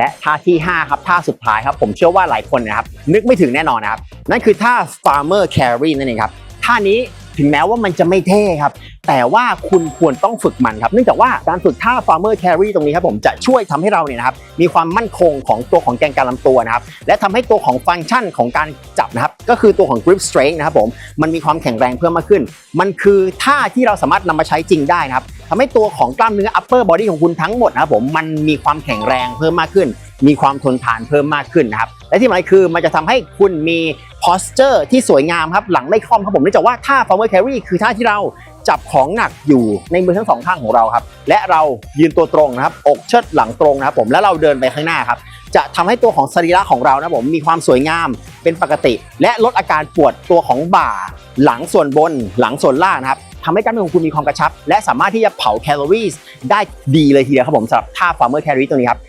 และท่าที่ 5 ครับท่าสุดท้ายครับ ผมเชื่อว่าหลายคนนะครับ นึกไม่ถึงแน่นอนนะครับ นั่นคือท่า farmer carry นั่นเองครับท่านี้ถึงแม้ว่ามันจะไม่เท่ครับ แต่ว่าคุณควรต้องฝึกมันครับ เนื่องจากว่าการฝึกท่า farmer carry ตรงนี้ครับผมจะช่วยทำให้เราเนี่ยนะครับมีความมั่นคงของตัวของแกนกลางลำตัวนะครับ และทำให้ตัวของฟังก์ชันของการจับนะครับ ก็คือตัวของ grip strength นะครับผมมันมีความแข็งแรงเพิ่มมากขึ้น มันคือท่าที่เราสามารถนำมาใช้จริงได้นะครับ ทำให้ตัวของกล้ามเนื้อ upper body ของคุณทั้งหมดนะครับผมมันมีความแข็งแรงเพิ่มมากขึ้น มีความทนทานเพิ่มมากขึ้นนะครับและที่สำคัญคือมันจะทำให้คุณมี posture ที่สวยงามครับหลังไม่คล่อมครับผมเนื่องจากว่าท่า farmer carry คือท่าที่เราจับของหนักอยู่ในมือทั้งสองข้างของเราครับและเรายืนตัวตรงนะครับอกเชิดหลังตรงนะครับผมแล้วเราเดินไปข้างหน้าครับจะทำให้ตัวของสรีระของเรานะครับผมมีความสวยงามเป็นปกติ และลดอาการปวดตัวของบ่า หลังส่วนบน หลังส่วนล่างนะครับ ทำให้กล้ามเนื้อของคุณมีความกระชับ และสามารถที่จะเผาแคลอรี่ได้ดีเลยทีเดียวครับผมสำหรับท่า farmer carry ตัวนี้ครับ